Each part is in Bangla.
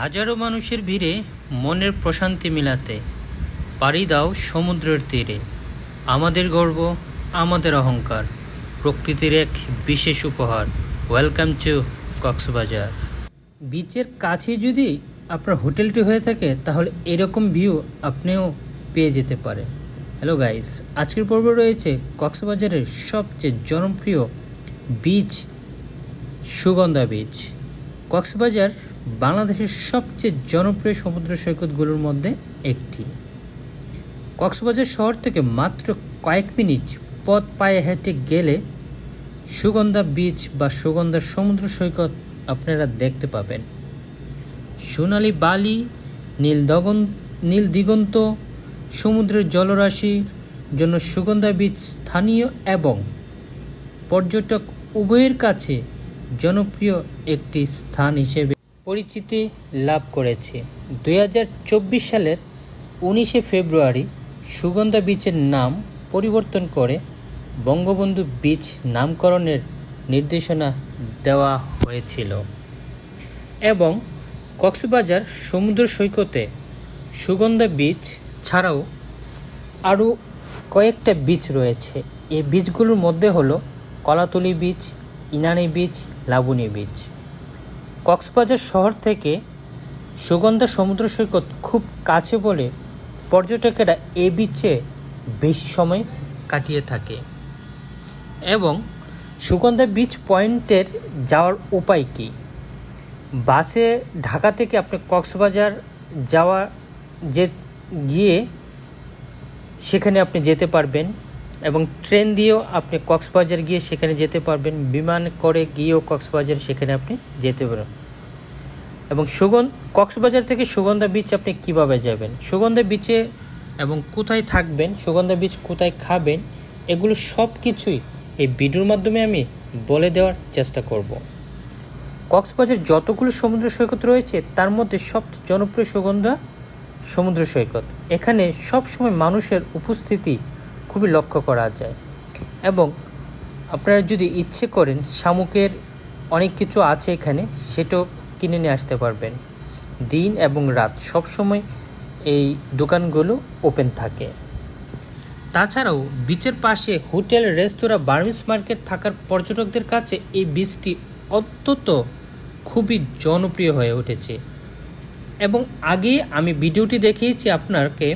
হাজারো মানুষের ভিড়ে মনের প্রশান্তি মিলাতে পাড়ি দাও সমুদ্রের তীরে। আমাদের গর্ব, আমাদের অহংকার, প্রকৃতির এক বিশেষ উপহার। ওয়েলকাম টু কক্সবাজার। বিচের কাছে যদি আপনার হোটেলটি হয়ে থাকে, তাহলে এরকম ভিউ আপনিও পেয়ে যেতে পারে হ্যালো গাইস আজকের পর্ব রয়েছে কক্সবাজারের সবচেয়ে জনপ্রিয় বিচ সুগন্ধা বিচ কক্সবাজার বাংলাদেশের সবচেয়ে জনপ্রিয় সমুদ্র সৈকতগুলোর মধ্যে একটি। কক্সবাজার শহর থেকে মাত্র কয়েক মিনিট পথ পায়ে হেঁটে গেলে সুগন্ধা বিচ বা সুগন্ধার সমুদ্র সৈকত আপনারা দেখতে পাবেন। সোনালি বালি, নীল দগন, নীল দিগন্ত, সমুদ্রের জলরাশির জন্য সুগন্ধা বিচ স্থানীয় এবং পর্যটক উভয়ের কাছে জনপ্রিয় একটি স্থান হিসেবে পরিচিতি লাভ করেছে। দু হাজার চব্বিশ সালের উনিশে ফেব্রুয়ারি সুগন্ধা বীচের নাম পরিবর্তন করে বঙ্গবন্ধু বীচ নামকরণের নির্দেশনা দেওয়া হয়েছিল এবং কক্সবাজার সমুদ্র সৈকতে সুগন্ধা বিচ ছাড়াও আরও কয়েকটা বিচ রয়েছে। এই বিচগুলোর মধ্যে হলো Kolatoli beach Inani beach Laboni beach Cox's Bazar শহর থেকে সুগন্ধা সমুদ্র সৈকত খুব কাছে বলে পর্যটকেরা এ বিচে বেশি সময় কাটিয়ে থাকে এবং সুগন্ধা বিচ পয়েন্টের যাওয়ার উপায় কী? বাসে ঢাকা থেকে আপনি কক্সবাজার যাওয়া যে গিয়ে সেখানে আপনি যেতে পারবেন। এবং ট্রেন দিয়েও আপনি কক্সবাজার গিয়ে সেখানে যেতে পারবেন। বিমান করে গিয়েও কক্সবাজার সেখানে আপনি যেতে পারেন এবং সুগন্ধ, কক্সবাজার থেকে সুগন্ধা বিচ আপনি কীভাবে যাবেন? সুগন্ধা বিচে এবং কোথায় থাকবেন, সুগন্ধা বিচ কোথায় খাবেন, এগুলো সব কিছুই এই ভিডিওর মাধ্যমে আমি বলে দেওয়ার চেষ্টা করব। কক্সবাজার যতগুলো সমুদ্র সৈকত রয়েছে, তার মধ্যে সবচেয়ে জনপ্রিয় সুগন্ধা সমুদ্র সৈকত। এখানে সব সময় মানুষের উপস্থিতি খুবই লক্ষ্য করা যায়। এবং আপনারা যদি ইচ্ছে করেন, শামুকের অনেক কিছু আছে এখানে, সেটাও কিনে নিয়ে আসতে পারবেন। দিন এবং রাত সব সময় এই দোকানগুলো ওপেন থাকে। তাছাড়াও বিচের পাশে হোটেল, রেস্তোরাঁ বার্মিস মার্কেট থাকার পর্যটকদের কাছে এই বীজটি অত্যন্ত খুবই জনপ্রিয় হয়ে উঠেছে। এবং আগে আমি ভিডিওটি দেখিয়েছি আপনাকে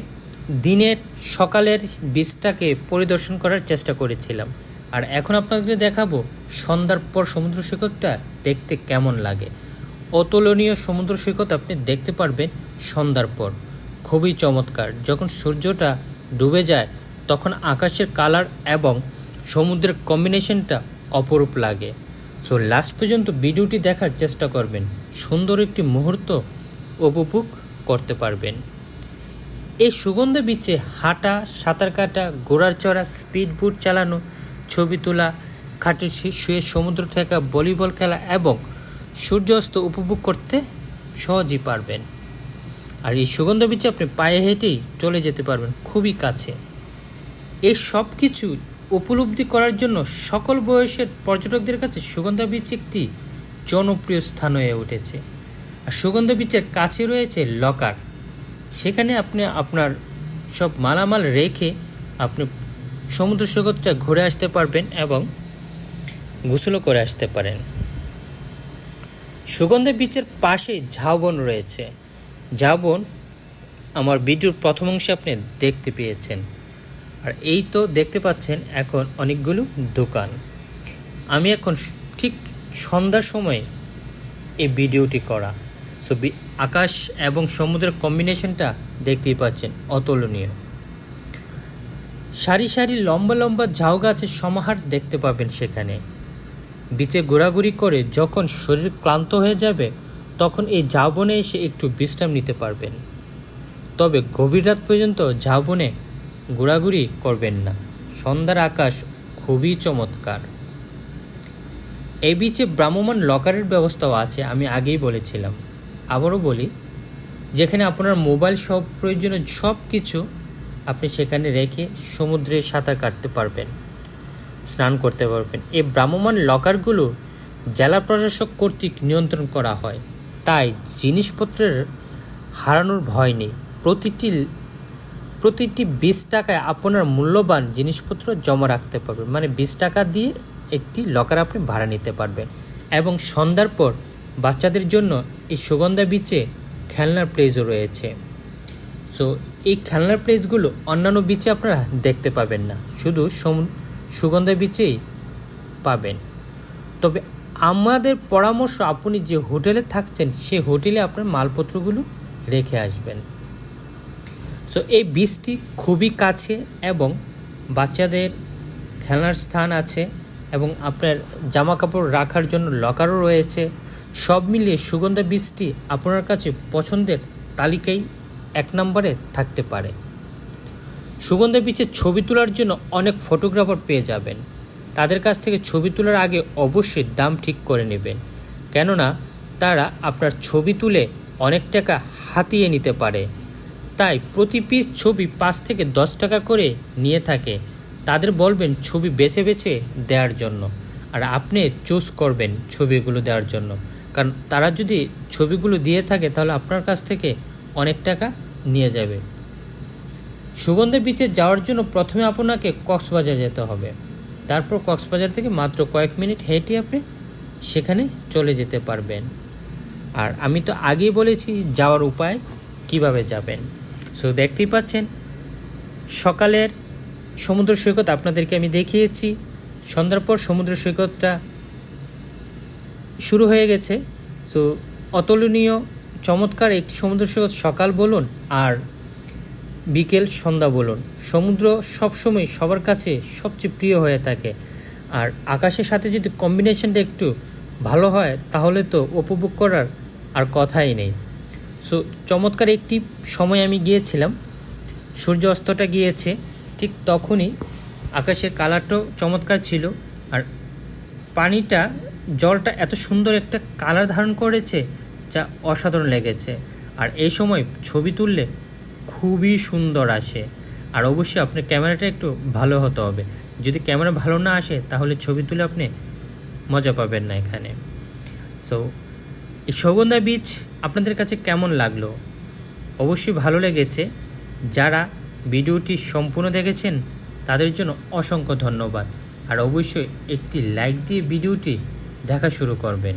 দিনের সকালের বীজটাকে পরিদর্শন করার চেষ্টা করেছিলাম। আর এখন আপনাদের দেখাবো সন্ধ্যার পর সমুদ্র সৈকতটা দেখতে কেমন লাগে। অতুলনীয় সমুদ্র সৈকত আপনি দেখতে পারবেন সন্ধ্যার পর। খুবই চমৎকার। যখন সূর্যটা ডুবে যায়, তখন আকাশের কালার এবং সমুদ্রের কম্বিনেশনটা অপরূপ লাগে। সো লাস্ট পর্যন্ত ভিডিওটি দেখার চেষ্টা করবেন। সুন্দর একটি মুহূর্ত উপভোগ করতে পারবেন। এই সুগন্ধা বিচে হাঁটা, সাঁতার কাটা, ঘোড়ার চড়া স্পিড বুট চালানো, ছবি তোলা, খাটে শুয়ে সমুদ্র থেকে ভলিবল খেলা এবং সূর্যাস্ত উপভোগ করতে সহজেই পারবেন। আর এই সুগন্ধ বিচে আপনি পায়ে হেঁটেই চলে যেতে পারবেন খুবই কাছে। এই সব কিছু উপলব্ধি করার জন্য সকল বয়সের পর্যটকদের কাছে সুগন্ধা বিচ একটি জনপ্রিয় স্থান হয়ে উঠেছে। আর সুগন্ধা বিচের কাছে রয়েছে লকার। সেখানে আপনি আপনার সব মালামাল রেখে আপনি সমুদ্র সৈকতটা ঘুরে আসতে পারবেন এবং গোসলও করে আসতে পারেন। সুগন্ধা বিচের পাশে ঝাউবন রয়েছে। ঝাউবন আমার ভিডিওর প্রথম অংশে আপনি দেখতে পেয়েছেন। আর এই তো দেখতে পাচ্ছেন এখন অনেকগুলো দোকান। আমি এখন ঠিক সন্ধ্যার সময় এই ভিডিওটি করা। সো আকাশ এবং সমুদ্রের কম্বিনেশনটা দেখতেই পাচ্ছেন, অতুলনীয়। সারি সারি লম্বা লম্বা ঝাউ গাছের সমাহার দেখতে পাবেন সেখানে। বিচে ঘোরাঘুরি করে যখন শরীর ক্লান্ত হয়ে যাবে, তখন এই ঝাউবনে এসে একটু বিশ্রাম নিতে পারবেন। তবে গভীর রাত পর্যন্ত ঝাউবনে ঘোরাঘুরি করবেন না। সন্ধ্যার আকাশ খুবই চমৎকার। এই বিচে ভ্রাম্যমান লকারের ব্যবস্থাও আছে, আমি আগেই বলেছিলাম। আবারও বলি, যেখানে আপনার মোবাইল সব প্রয়োজনীয় সব কিছু আপনি সেখানে রেখে সমুদ্রে সাঁতার কাটতে পারবেন, স্নান করতে পারবেন। এই ভ্রাম্যমান লকারগুলো জেলা প্রশাসক কর্তৃক নিয়ন্ত্রণ করা হয়। তাই জিনিসপত্রের হারানোর ভয় নেই। প্রতিটি প্রতিটি বিশ টাকায় আপনার মূল্যবান জিনিসপত্র জমা রাখতে পারবেন। মানে বিশ টাকা দিয়ে একটি লকার আপনি ভাড়া নিতে পারবেন। এবং সন্ধ্যার পর বাচ্চাদের জন্য এই সুগন্ধা বিচে খেলনার প্লেসও রয়েছে। সো এই খেলনার প্লেসগুলো অন্যান্য বিচে আপনারা দেখতে পাবেন না। শুধু সুগন্ধা বিচেই পাবেন। তবে আমাদের পরামর্শ, আপনি যে হোটেলে থাকছেন সেই হোটেলে আপনার মালপত্রগুলো রেখে আসবেন। সো এই বীজটি খুবই কাছে এবং বাচ্চাদের খেলার স্থান আছে এবং আপনার জামা কাপড় রাখার জন্য লকারও রয়েছে। সব মিলিয়ে সুগন্ধা বীজটি আপনার কাছে পছন্দের তালিকায় এক নম্বরে থাকতে পারে। সুগন্ধা বীচের ছবি তোলার জন্য অনেক ফটোগ্রাফার পেয়ে যাবেন। তাদের কাছ থেকে ছবি তোলার আগে অবশ্যই দাম ঠিক করে নেবেন। কেননা, তারা আপনার ছবি তুলে অনেক টাকা হাতিয়ে নিতে পারে। তাই প্রতি পিস ছবি পাঁচ থেকে দশ টাকা করে নিয়ে থাকে। তাদের বলবেন ছবি বেছে বেছে দেওয়ার জন্য। আর আপনি চুজ করবেন ছবিগুলো দেওয়ার জন্য। কারণ তারা যদি ছবিগুলো দিয়ে থাকে, তাহলে আপনার কাছ থেকে অনেক টাকা নিয়ে যাবে। সুগন্ধা বিচে যাওয়ার জন্য প্রথমে আপনাকে কক্সবাজার যেতে হবে। তারপর কক্সবাজার থেকে মাত্র কয়েক মিনিট হেঁটে আপনি সেখানে চলে যেতে পারবেন। আর আমি তো আগেই বলেছি, যাওয়ার উপায় কীভাবে যাবেন? সো দেখতেই পাচ্ছেন, সকালের সমুদ্র সৈকত আপনাদেরকে আমি দেখিয়েছি। সন্ধ্যার পর সমুদ্র সৈকতটা শুরু হয়ে গেছে। সো অতুলনীয়, চমৎকার একটি সমুদ্র সৈকত সকাল বলুন আর বিকেল সন্ধ্যা বলুন। সমুদ্র সবসময় সবার কাছে সবচেয়ে প্রিয় হয়ে থাকে। আর আকাশের সাথে যদি কম্বিনেশনটা একটু ভালো হয়, তাহলে তো উপভোগ করার আর কথাই নেই। সো চমৎকার একটি সময় আমি গিয়েছিলাম। সূর্য অস্তটা গিয়েছে, ঠিক তখনই আকাশের কালারটাও চমৎকার ছিল। আর পানিটা জলটা এত সুন্দর একটা কালার ধারণ করেছে যা অসাধারণ লেগেছে। আর এই সময় ছবি তুললে খুবই সুন্দর আসে। আর অবশ্যই আপনার ক্যামেরাটা একটু ভালো হতে হবে। যদি ক্যামেরা ভালো না আসে, তাহলে ছবি তুলে আপনি মজা পাবেন না এখানে। তো এই সগন্ধা বীচ আপনাদের কাছে কেমন লাগল? অবশ্যই ভালো লেগেছে। যারা ভিডিওটি সম্পূর্ণ দেখেছেন, তাদের জন্য অসংখ্য ধন্যবাদ। আর অবশ্যই একটি লাইক দিয়ে ভিডিওটি দেখা শুরু করবেন।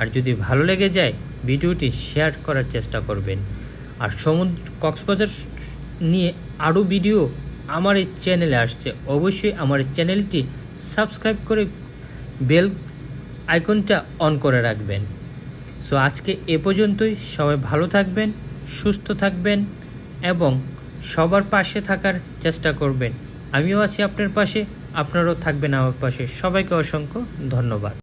আর যদি ভালো লেগে যায়, ভিডিওটি শেয়ার করার চেষ্টা করবেন। আর সমুদ্র কক্সবাজার নিয়ে আরও ভিডিও আমার এই চ্যানেলে আসছে, অবশ্যই আমার চ্যানেলটি সাবস্ক্রাইব করে বেল আইকনটা অন করে রাখবেন। সো আজকে এ পর্যন্তই, সবাই ভালো থাকবেন, সুস্থ থাকবেন এবং সবার পাশে থাকার চেষ্টা করবেন। আমিও আছি আপনার পাশে, আপনারাও থাকবেন আমার পাশে। সবাইকে অসংখ্য ধন্যবাদ।